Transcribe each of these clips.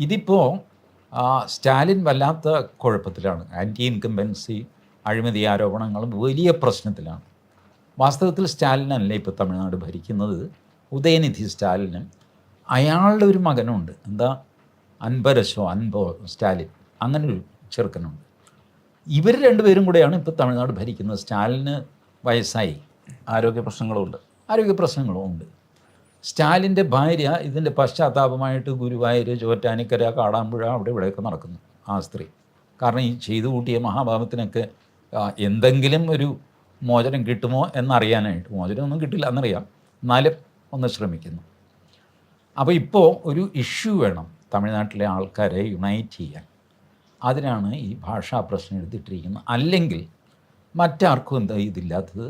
ഇതിപ്പോൾ സ്റ്റാലിൻ വല്ലാത്ത കുഴപ്പത്തിലാണ്. Anti incumbency അഴിമതി ആരോപണങ്ങളും വലിയ പ്രശ്നത്തിലാണ്. വാസ്തവത്തിൽ സ്റ്റാലിനല്ല ഇപ്പോൾ തമിഴ്നാട് ഭരിക്കുന്നത്. ഉദയനിധി സ്റ്റാലിന്. അയാളുടെ ഒരു മകനുണ്ട്. എന്താ? അൻപരശോ അൻപോ സ്റ്റാലിൻ. അങ്ങനെ ഒരു ചെറുക്കനുണ്ട്. ഇവർ രണ്ടുപേരും കൂടെയാണ് ഇപ്പോൾ തമിഴ്നാട് ഭരിക്കുന്നത്. സ്റ്റാലിന് വയസ്സായി. ആരോഗ്യ പ്രശ്നങ്ങളുണ്ട് ആരോഗ്യ പ്രശ്നങ്ങളും ഉണ്ട്. സ്റ്റാലിന്റെ ഭാര്യ ഇതിന്റെ പശ്ചാത്താപമായിട്ട് ഗുരുവായൂർ ചോറ്റാനിക്കര കാടാമ്പുഴ അവിടെ ഇവിടെയൊക്കെ നടക്കുന്നു ആ സ്ത്രീ. കാരണം ഈ ചെയ്തു കൂട്ടിയ മഹാഭാവത്തിനൊക്കെ എന്തെങ്കിലും ഒരു മോചനം കിട്ടുമോ എന്നറിയാനായിട്ട് മോചനമൊന്നും കിട്ടില്ല എന്നറിയാം എന്നാലും ഒന്ന് ശ്രമിക്കുന്നു. അപ്പോൾ ഇപ്പോൾ ഒരു ഇഷ്യൂ വേണം തമിഴ്നാട്ടിലെ ആൾക്കാരെ യുണൈറ്റ് ചെയ്യാൻ. അതിനാണ് ഈ ഭാഷാ പ്രശ്നം എടുത്തിട്ടിരിക്കുന്നത്. അല്ലെങ്കിൽ മറ്റാർക്കും എന്താ ഇതില്ലാത്തത്?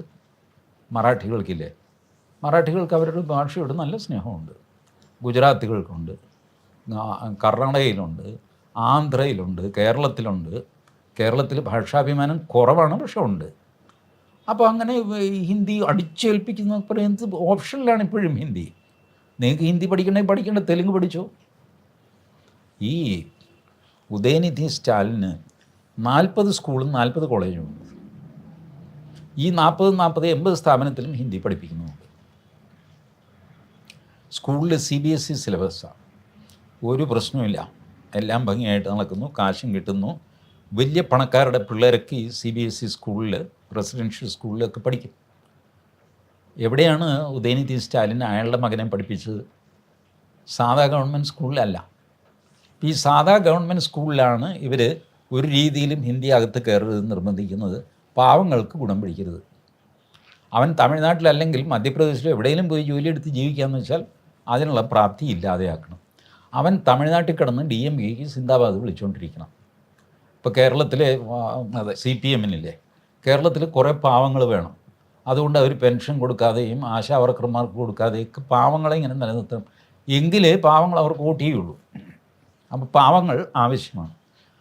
മറാഠികൾക്കില്ലേ? മറാഠികൾക്ക് അവരുടെ ഭാഷയോട് നല്ല സ്നേഹമുണ്ട്. ഗുജറാത്തികൾക്കുണ്ട്. കർണാടകയിലുണ്ട്. ആന്ധ്രയിലുണ്ട്. കേരളത്തിലുണ്ട്. കേരളത്തിൽ ഭാഷാഭിമാനം കുറവാണ് പക്ഷെ ഉണ്ട്. അപ്പോൾ അങ്ങനെ ഹിന്ദി അടിച്ചേൽപ്പിക്കുന്ന പറയുന്നത് ഓപ്ഷനിലാണ് ഇപ്പോഴും ഹിന്ദി. നിങ്ങൾക്ക് ഹിന്ദി പഠിക്കണമെങ്കിൽ പഠിക്കണ്ട തെലുങ്ക് പഠിച്ചോ? ഈ ഉദയനിധി സ്റ്റാലിന് നാൽപ്പത് സ്കൂളും നാൽപ്പത് കോളേജും ഉണ്ട്. ഈ നാൽപ്പത് നാൽപ്പത് എൺപത് സ്ഥാപനത്തിലും ഹിന്ദി പഠിപ്പിക്കുന്നുണ്ട് സ്കൂളിൽ സി ബി എസ് ഇ സിലബസാണ് ഒരു പ്രശ്നമില്ല എല്ലാം ഭംഗിയായിട്ട് നടക്കുന്നു കാശും കിട്ടുന്നു. വലിയ പണക്കാരുടെ പിള്ളേരൊക്കെ ഈ സി ബി എസ് ഇ സ്കൂളിൽ റെസിഡൻഷ്യൽ സ്കൂളിലൊക്കെ പഠിക്കും. എവിടെയാണ് ഉദയനിധി സ്റ്റാലിൻ അയാളുടെ മകനെ പഠിപ്പിച്ചത്? സാധാ ഗവൺമെന്റ് സ്കൂളിലല്ല ഈ സാധാ ഗവൺമെന്റ് സ്കൂളിലാണ് ഇവർ ഒരു രീതിയിലും ഹിന്ദി അകത്ത് കയറരുത് നിർബന്ധിക്കുന്നത്. പാവങ്ങൾക്ക് ഗുണം പിടിക്കരുത്. അവൻ തമിഴ്നാട്ടിലല്ലെങ്കിൽ മധ്യപ്രദേശിലോ എവിടെയെങ്കിലും പോയി ജോലിയെടുത്ത് ജീവിക്കാമെന്ന് വെച്ചാൽ അതിനുള്ള പ്രാപ്തി ഇല്ലാതെയാക്കണം. അവൻ തമിഴ്നാട്ടിൽ കിടന്ന് ഡി എം കെക്ക് സിന്ദാബാദ് വിളിച്ചുകൊണ്ടിരിക്കണം ഇപ്പോൾ കേരളത്തിലെ സി പി എമ്മിനില്ലേ? കേരളത്തിൽ കുറേ പാവങ്ങൾ വേണം. അതുകൊണ്ട് അവർ പെൻഷൻ കൊടുക്കാതെയും ആശാ വർക്കർമാർക്ക് കൊടുക്കാതെയും പാവങ്ങളെ ഇങ്ങനെ നിലനിർത്തണം. എങ്കിലേ പാവങ്ങൾ അവർക്ക് വോട്ട് ചെയ്യുള്ളൂ. അപ്പോൾ പാവങ്ങൾ ആവശ്യമാണ്.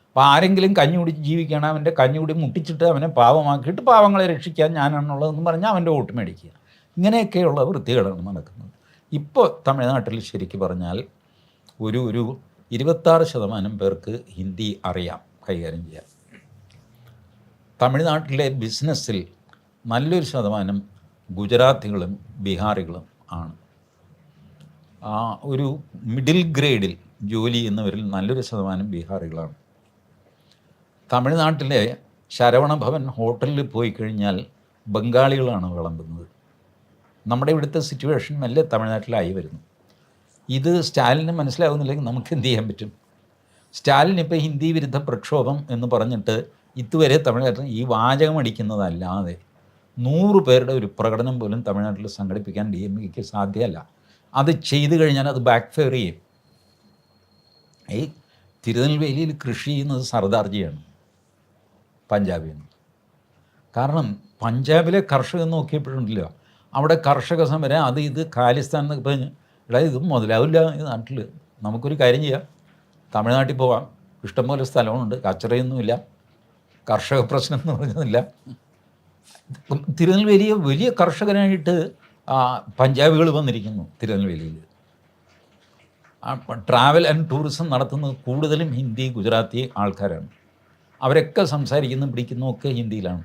അപ്പോൾ ആരെങ്കിലും കഞ്ഞി കുടിച്ച് ജീവിക്കണം അവന്റെ കഞ്ഞി കുടി മുട്ടിച്ചിട്ട് അവനെ പാവമാക്കിയിട്ട് പാവങ്ങളെ രക്ഷിക്കാൻ ഞാനാണുള്ളതെന്ന് പറഞ്ഞാൽ അവന്റെ വോട്ട് മേടിക്കുക. ഇങ്ങനെയൊക്കെയുള്ള വൃത്തികളാണ് നടക്കുന്നത്. ഇപ്പോൾ തമിഴ്നാട്ടിൽ ശരിക്ക് പറഞ്ഞാൽ ഒരു ഒരു ഇരുപത്താറ് ശതമാനം പേർക്ക് ഹിന്ദി അറിയാം കൈകാര്യം ചെയ്യാൻ. തമിഴ്നാട്ടിലെ ബിസിനസ്സിൽ നല്ലൊരു ശതമാനം ഗുജറാത്തികളും ബീഹാറികളും ആണ്. ആ ഒരു മിഡിൽ ഗ്രേഡിൽ ജോലി ചെയ്യുന്നവരിൽ നല്ലൊരു ശതമാനം ബീഹാറികളാണ്. തമിഴ്നാട്ടിലെ ശരവണഭവൻ ഹോട്ടലിൽ പോയി കഴിഞ്ഞാൽ ബംഗാളികളാണ് വിളമ്പുന്നത്. നമ്മുടെ ഇവിടുത്തെ സിറ്റുവേഷൻ മെല്ലെ തമിഴ്നാട്ടിലായി വരുന്നു. ഇത് സ്റ്റാലിന് മനസ്സിലാവുന്നില്ലെങ്കിൽ നമുക്ക് എന്ത് ചെയ്യാൻ പറ്റും? സ്റ്റാലിൻ ഇപ്പോൾ ഹിന്ദി വിരുദ്ധ പ്രക്ഷോഭം എന്ന് പറഞ്ഞിട്ട് ഇതുവരെ തമിഴ്നാട്ടിൽ ഈ വാചകം അടിക്കുന്നതല്ലാതെ നൂറ് പേരുടെ ഒരു പ്രകടനം പോലും തമിഴ്നാട്ടിൽ സംഘടിപ്പിക്കാൻ ഡി എം കെക്ക് സാധ്യമല്ല. അത് ചെയ്തു കഴിഞ്ഞാൽ അത് ബാക്ക് ഫെയർ ചെയ്യും. ഈ തിരുനെൽവേലിയിൽ കൃഷി ചെയ്യുന്നത് സർദാർജിയാണ് പഞ്ചാബിൽ നിന്ന്. കാരണം പഞ്ചാബിലെ കർഷകൻ നോക്കിയപ്പോഴുണ്ടല്ലോ അവിടെ കർഷക സമരം അത് ഇത് ഖാലിസ്ഥാൻ എന്നൊക്കെ പറഞ്ഞ് എടാ ഇത് മുതലാവില്ല ഈ നാട്ടിൽ നമുക്കൊരു കാര്യം ചെയ്യാം. തമിഴ്നാട്ടിൽ പോവാം. ഇഷ്ടംപോലെ സ്ഥലമുണ്ട് കച്ചറയൊന്നുമില്ല. കർഷക പ്രശ്നം എന്ന് പറഞ്ഞതില്ല. തിരുനെൽവേലിയെ വലിയ കർഷകനായിട്ട് പഞ്ചാബികൾ വന്നിരിക്കുന്നു തിരുനെൽവേലിയിൽ. ട്രാവൽ ആൻഡ് ടൂറിസം നടത്തുന്നത് കൂടുതലും ഹിന്ദി ഗുജറാത്തി ആൾക്കാരാണ്. അവരൊക്കെ സംസാരിക്കുന്നു പിടിക്കുന്നു ഒക്കെ ഹിന്ദിയിലാണ്.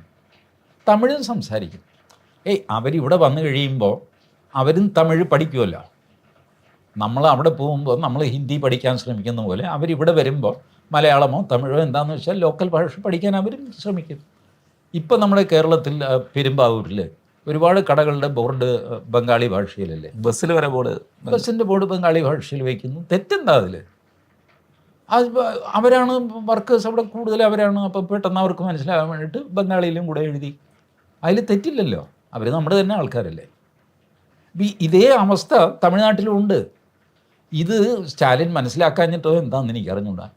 തമിഴും സംസാരിക്കും. ഏയ് അവരിവിടെ വന്നു കഴിയുമ്പോൾ അവരും തമിഴ് പഠിക്കുമല്ലോ നമ്മൾ അവിടെ പോകുമ്പോൾ നമ്മൾ ഹിന്ദി പഠിക്കാൻ ശ്രമിക്കുന്ന പോലെ അവരിവിടെ വരുമ്പോൾ മലയാളമോ തമിഴോ എന്താണെന്ന് വെച്ചാൽ ലോക്കൽ ഭാഷ പഠിക്കാൻ അവരും ശ്രമിക്കും. ഇപ്പം നമ്മുടെ കേരളത്തിൽ പെരുമ്പാവൂരിൽ ഒരുപാട് കടകളുടെ ബോർഡ് ബംഗാളി ഭാഷയിലല്ലേ? ബസ്സിൽ വരെ ബോർഡ് ബസ്സിന്റെ ബോർഡ് ബംഗാളി ഭാഷയിൽ വയ്ക്കുന്നു തെറ്റെന്താ അതിൽ അത് അവരാണ് വർക്കേഴ്സ് അവിടെ കൂടുതൽ അവരാണ്. അപ്പോൾ പെട്ടെന്ന് അവർക്ക് മനസ്സിലാകാൻ വേണ്ടിയിട്ട് ബംഗാളിയിലും കൂടെ എഴുതി. അതിൽ തെറ്റില്ലല്ലോ. അവർ നമ്മുടെ തന്നെ ആൾക്കാരല്ലേ? ഇതേ അവസ്ഥ തമിഴ്നാട്ടിലുണ്ട്. ഇത് സ്റ്റാലിൻ മനസ്സിലാക്കാഞ്ഞിട്ടോ എന്താണെന്ന് എനിക്ക് അറിഞ്ഞൂടാ.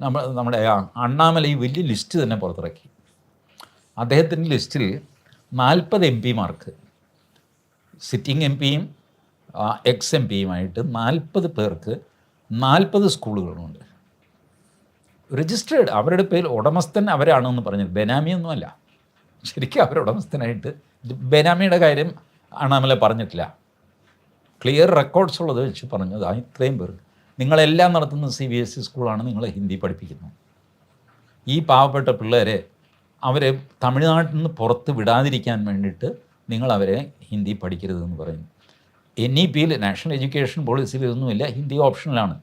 നമ്മൾ നമ്മുടെ അണ്ണാമല ഈ വലിയ ലിസ്റ്റ് തന്നെ പുറത്തിറക്കി. അദ്ദേഹത്തിന്റെ ലിസ്റ്റിൽ നാൽപ്പത് എം പിമാർക്ക് സിറ്റിംഗ് എം പിയും എക്സ് എം പിയുമായിട്ട് നാൽപ്പത് പേർക്ക് നാൽപ്പത് സ്കൂളുകളുമുണ്ട് രജിസ്റ്റേർഡ് അവരുടെ പേരിൽ ഉടമസ്ഥൻ അവരാണെന്ന് പറഞ്ഞത് ബെനാമിയൊന്നുമല്ല. ശരിക്കും ഇത് ബെനാമിയുടെ കാര്യം അണാമല പറഞ്ഞിട്ടില്ല. ക്ലിയർ റെക്കോർഡ്സ് ഉള്ളത് വെച്ച് പറഞ്ഞത് ഇത്രയും പേർ നിങ്ങളെല്ലാം നടത്തുന്ന സി ബി എസ് ഇ സ്കൂളാണ് നിങ്ങളെ ഹിന്ദി പഠിപ്പിക്കുന്നത്. ഈ പാവപ്പെട്ട പിള്ളേരെ അവരെ തമിഴ്നാട്ടിൽ നിന്ന് പുറത്ത് വിടാതിരിക്കാൻ വേണ്ടിയിട്ട് നിങ്ങൾ അവരെ ഹിന്ദി പഠിക്കരുതെന്ന് പറയുന്നു. എൻ ഇ പിയിൽ നാഷണൽ എഡ്യൂക്കേഷൻ പോളിസിയിൽ ഇതൊന്നുമില്ല ഹിന്ദി ഓപ്ഷനിലാണ്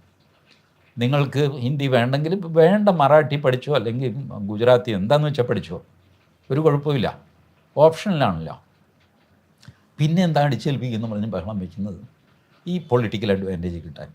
നിങ്ങൾക്ക് ഹിന്ദി വേണ്ടെങ്കിൽ വേണ്ട മറാഠി പഠിച്ചോ അല്ലെങ്കിൽ ഗുജറാത്തി എന്താണെന്ന് വെച്ചാൽ പഠിച്ചോ. ഒരു കുഴപ്പമില്ല ഓപ്ഷനിലാണല്ലോ. പിന്നെ എന്താണ് അടിച്ചേൽപ്പിക്കുന്നു പറഞ്ഞ് ബഹളം വയ്ക്കുന്നത് ഈ പൊളിറ്റിക്കൽ അഡ്വാന്റേജ് കിട്ടാൻ.